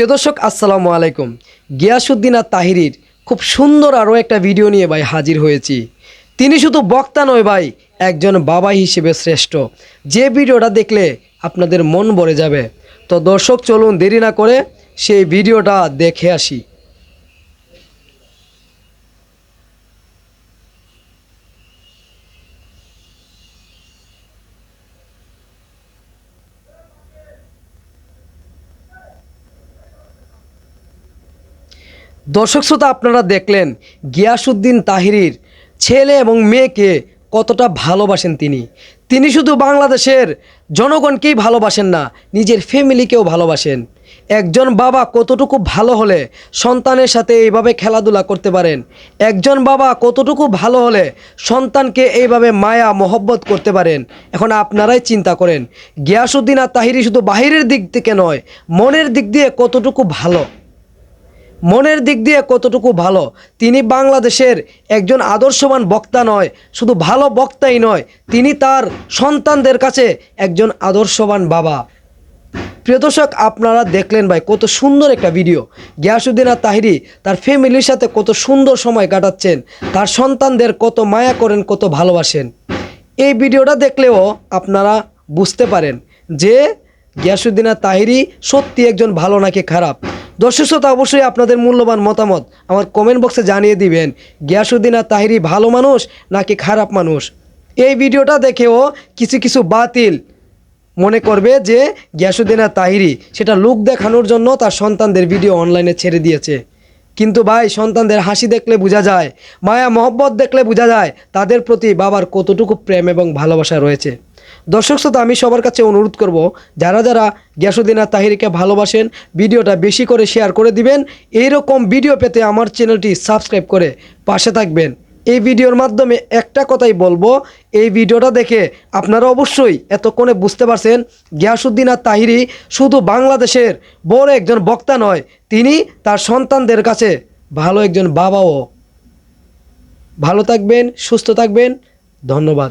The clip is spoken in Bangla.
প্রিয় দর্শক, আসসালামু আলাইকুম। গিয়াসুদ্দিন আর তাহিরির খুব সুন্দর আরও একটা ভিডিও নিয়ে ভাই হাজির হয়েছি। তিনি শুধু বক্তা নয় ভাই, একজন বাবা হিসেবে শ্রেষ্ঠ। যে ভিডিওটা দেখলে আপনাদের মন ভরে যাবে। তো দর্শক, চলুন দেরি না করে সেই ভিডিওটা দেখে আসি। দর্শক শ্রোতা, আপনারা দেখলেন গিয়াসুদ্দিন তাহিরির ছেলে এবং মেয়েকে কতটা ভালোবাসেন তিনি। তিনি শুধু বাংলাদেশের জনগণকেই ভালোবাসেন না, নিজের ফ্যামিলিকেও ভালোবাসেন। একজন বাবা কতটুকু ভালো হলে সন্তানের সাথে এইভাবে খেলাধুলা করতে পারেন? একজন বাবা কতটুকু ভালো হলে সন্তানকে এইভাবে মায়া, মহব্বত করতে পারেন? এখন আপনারাই চিন্তা করেন গিয়াসুদ্দিন আর তাহিরি শুধু বাহিরের দিক থেকে নয়, মনের দিক দিয়ে কতটুকু ভালো? মনের দিক দিয়ে কতটুকু ভালো, তিনি বাংলাদেশের একজন আদর্শবান বক্তা নয়, শুধু ভালো বক্তাই নয়, তিনি তার সন্তানদের কাছে একজন আদর্শবান বাবা। প্রিয় দর্শক, আপনারা দেখলেন ভাই কত সুন্দর একটা ভিডিও। গিয়াসুদ্দিন আর তাহিরি তার ফ্যামিলির সাথে কত সুন্দর সময় কাটাচ্ছেন, তার সন্তানদের কত মায়া করেন, কত ভালোবাসেন। এই ভিডিওটা দেখলেও আপনারা বুঝতে পারেন যে গিয়াসুদ্দিন আর তাহিরি সত্যি একজন ভালো নাকি খারাপ। দর্শক শ্রোতা, অবশ্যই আপনাদের মূল্যবান মতামত আমার কমেন্ট বক্সে জানিয়ে দিবেন। গিয়াসুদ্দিন আর তাহিরি ভালো মানুষ নাকি খারাপ মানুষ? এই ভিডিওটা দেখেও কিছু কিছু বাতিল মনে করবে যে গিয়াসুদ্দিন আর তাহিরি সেটা লুক দেখানোর জন্য তার সন্তানদের ভিডিও অনলাইনে ছেড়ে দিয়েছে। কিন্তু ভাই, সন্তানদের হাসি দেখলে বোঝা যায় মায়া মহব্বত দেখলে বোঝা যায়, তাদের প্রতি বাবার কতটুকু প্রেম এবং ভালোবাসা রয়েছে। দর্শক শ্রোতা, আমি সবার কাছে অনুরোধ করব, যারা যারা গ্যাসুদ্দিন আর তাহিরিকে ভালোবাসেন, ভিডিওটা বেশি করে শেয়ার করে দিবেন। এইরকম ভিডিও পেতে আমার চ্যানেলটি সাবস্ক্রাইব করে পাশে থাকবেন। এই ভিডিওর মাধ্যমে একটা কথাই বলব, এই ভিডিওটা দেখে আপনারা অবশ্যই এতক্ষণে বুঝতে পারছেন গিয়াসুদ্দিন আর তাহিরি শুধু বাংলাদেশের বড় একজন বক্তা নয়, তিনি তার সন্তানদের কাছে ভালো একজন বাবাও। ভালো থাকবেন, সুস্থ থাকবেন, ধন্যবাদ।